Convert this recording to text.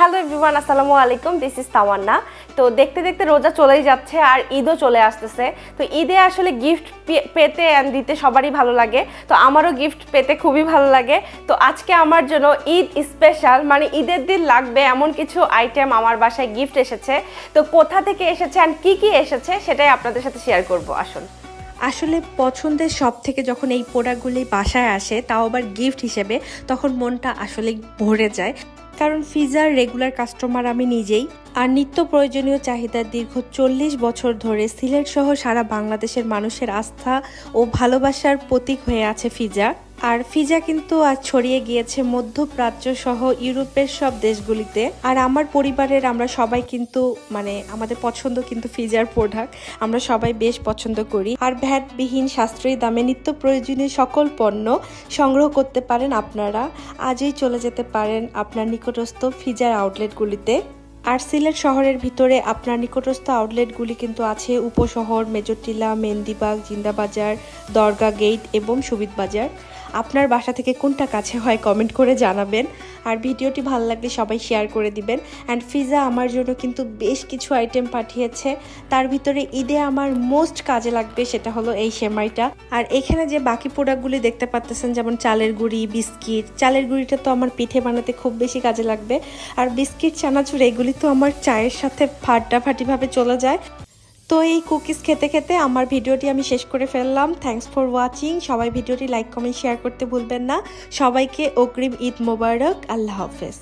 Hello everyone, আসসালামু আলাইকুম this is তাওয়ান্না। তো দেখতে দেখতে রোজা চলেই যাচ্ছে আর ঈদও চলে আসতেছে। তো ঈদে আসলে গিফট পেতে অ্যান্ড দিতে সবারই ভালো লাগে। তো আমারও গিফট পেতে খুবই ভালো লাগে। তো আজকে আমার জন্য ঈদ স্পেশাল মানে ঈদের দিন লাগবে এমন কিছু আইটেম আমার বাসায় গিফট এসেছে। তো কোথা থেকে এসেছে অ্যান্ড কী কী এসেছে সেটাই আপনাদের সাথে শেয়ার করব, আসুন। আসলে পছন্দের সব থেকে যখন এই প্রোডাক্টগুলি বাসায় আসে, তাও আবার গিফট হিসেবে, তখন মনটা আসলে ভরে যায়। কারণ ফিজার রেগুলার কাস্টমার আমি নিজেই, আর নিত্য প্রয়োজনীয় চাহিদার দীর্ঘ চল্লিশ বছর ধরে সিলেট সহ সারা বাংলাদেশের মানুষের আস্থা ও ভালোবাসার প্রতীক হয়ে আছে ফিজা। আর ফিজা কিন্তু আজ ছড়িয়ে গিয়েছে মধ্যপ্রাচ্য সহ ইউরোপের সব দেশগুলিতে। আর আমার পরিবারের আমরা সবাই কিন্তু মানে আমাদের পছন্দ কিন্তু ফিজার প্রোডাক্ট আমরা সবাই বেশ পছন্দ করি। আর ভ্যাটবিহীন সাশ্রয়ী দামে নিত্য প্রয়োজনীয় সকল পণ্য সংগ্রহ করতে পারেন আপনারা। আজই চলে যেতে পারেন আপনার নিকটস্থ ফিজার আউটলেটগুলিতে আর সিলেট শহরের ভিতরে আপনার নিকটস্থ আউটলেটগুলি কিন্তু আছে। উপশহর মেজরটিলা মেন্দিবাগ জিন্দাবাজার, দরগা গেট এবং সুবিদ বাজার আপনার বাসা থেকে কোনটা কাছে হয় কমেন্ট করে জানাবেন। আর ভিডিওটি ভালো লাগলে সবাই শেয়ার করে দিবেন। অ্যান্ড ফিজা আমার জন্য কিন্তু বেশ কিছু আইটেম পাঠিয়েছে। তার ভিতরে ঈদে আমার মোস্ট কাজে লাগবে সেটা হলো এই সেমাইটা। আর এখানে যে বাকি প্রোডাক্টগুলি দেখতে পাচ্তেছেন, যেমন চালের গুঁড়ি, বিস্কিট। চালের গুঁড়িটা তো আমার পিঠে বানাতে খুব বেশি কাজে লাগবে। আর বিস্কিট, চানাচুর, এগুলি তো আমার চায়ের সাথে ফাটাফাটিভাবে চলে যায়। তো এই কুকিজ খেতে খেতে আমার ভিডিওটি আমি শেষ করে ফেললাম। থ্যাংকস ফর ওয়াচিং সবাই ভিডিওটি লাইক কমেন্ট শেয়ার করতে ভুলবেন না। সবাইকে অগ্রিম ঈদ মোবারক। আল্লাহ হাফেজ।